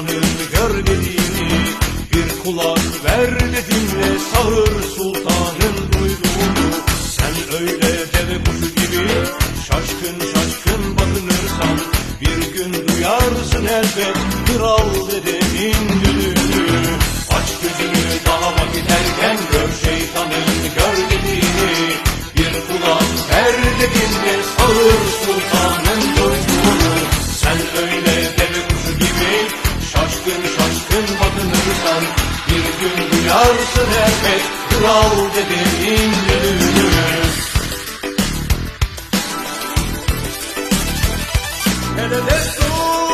şeytanın gör dediğini Bir kulak ver de dinle sağır sultanın duyduğunu. Sen öyle deve kuşu gibi şaşkın şaşkın bakınırsan Bir gün duyarsın elbet kral dedenin düdüğünü Aç gözünü daha vakit erken gör şeytanın gör dediğini Bir kulak ver de dinle sağır sultanın şaşkın bakınırsan Bir gün duyarsın elbet. Kral dedenin düdüğünü Hele destur